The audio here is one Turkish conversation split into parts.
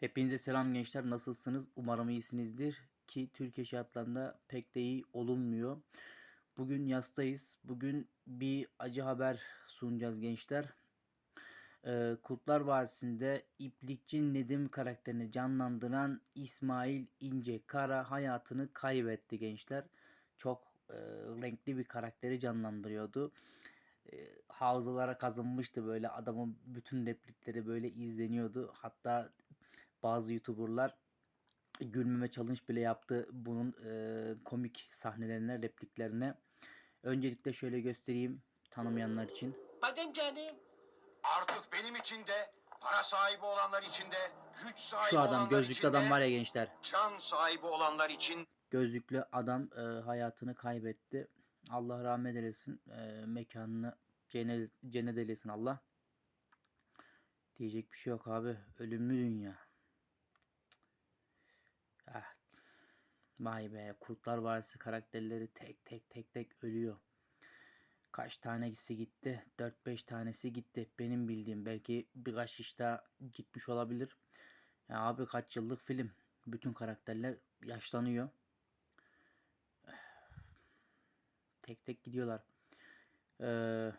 Hepinize selam gençler. Nasılsınız? Umarım iyisinizdir. Ki Türkiye şartlarında pek de iyi olunmuyor. Bugün yastayız. Bugün bir acı haber sunacağız gençler. Ee, Kurtlar Vadisi'nde İplikçi Nedim karakterini canlandıran İsmail İnce Kara hayatını kaybetti gençler. Çok e, renkli bir karakteri canlandırıyordu. E, hafızalara kazınmıştı böyle adamın bütün replikleri böyle izleniyordu. Hatta bazı YouTuber'lar gülmeme challenge bile yaptı bunun e, komik sahnelerine, repliklerine. Öncelikle şöyle göstereyim tanımayanlar için. Madem canım. Artık benim için de, para sahibi olanlar için de, güç sahibi Şu adam olanlar gözlüklü için adam var ya gençler. can sahibi olanlar için Gözlüklü adam e, hayatını kaybetti. Allah rahmet eylesin. E, mekanını cennet, cennet eylesin Allah. Diyecek bir şey yok abi. Ölümlü dünya. Vay be. Kurtlar Vadisi karakterleri tek tek tek tek ölüyor. Kaç tanesi gitti? 4-5 tanesi gitti. Benim bildiğim belki birkaç kişi daha gitmiş olabilir. Ya abi kaç yıllık film. Bütün karakterler yaşlanıyor. Tek tek gidiyorlar. Ee,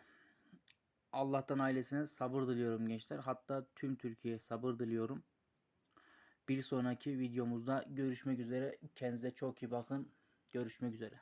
Allah'tan ailesine sabır diliyorum gençler. Hatta tüm Türkiye'ye sabır diliyorum. Bir sonraki videomuzda görüşmek üzere. Kendinize çok iyi bakın. Görüşmek üzere.